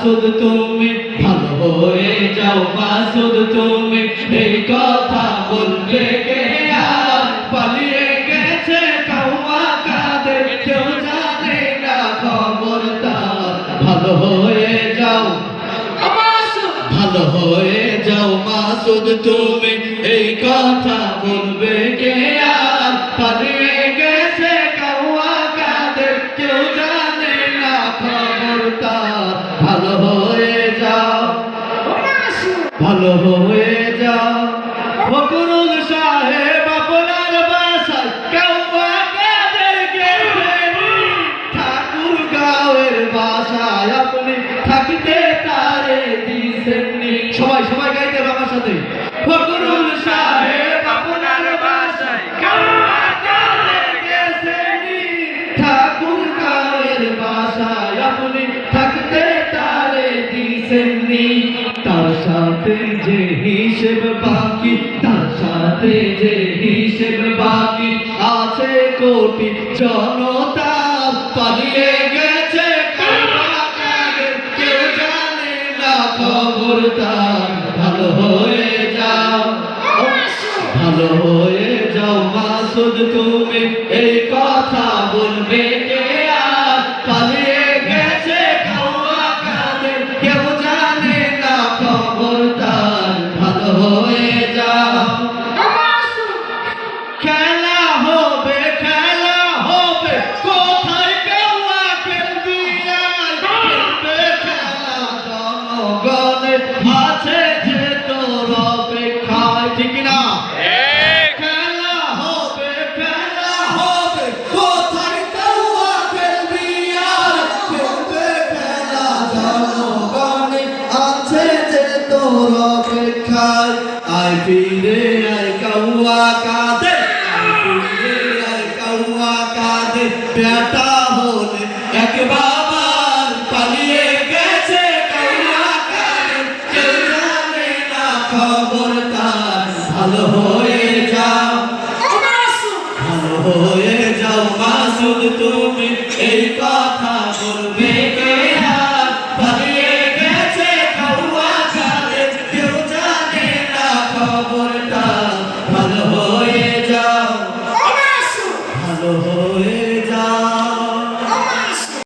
মাসুদ তুমি ভালো হয়ে যাও মাসুদ তুমি এই কথা বলবে ভালো হয়ে যাও। ভালো হয়ে যাও মাসুদ তুমি এই কথা বলবে ভালো হয়ে যাও ফকরুল সাহেব আপনার কাউয়া কাদের ঠাকুর গাঁয়ের বাসায় আপনি থাকতে তারে দিছেননি। সবাই সবাই গাইতে আমার সাথে। সাথে যে হিসেব বাকি, তার সাথে যে হিসেব বাকি, আছে কোটি জনতা গেছে। কেউ জানে না খবর, তার ভালো হয়ে যাও। ভালো হয়ে যাও মাসুদ, তুমি এই কথা বলবে কে? আয় ফিরে আয় কাউয়া কাঁদে। ফিরে আয় কাউয়া কাঁদে। বেটা হলে এক বাবার পালিয়ে গেছে কাউয়া কাঁদে। কেউ জানে না খবর তার। ভালো হয়ে যাও। ভালো হয়ে যাও মাসুদ তুমি এই কথা Lord.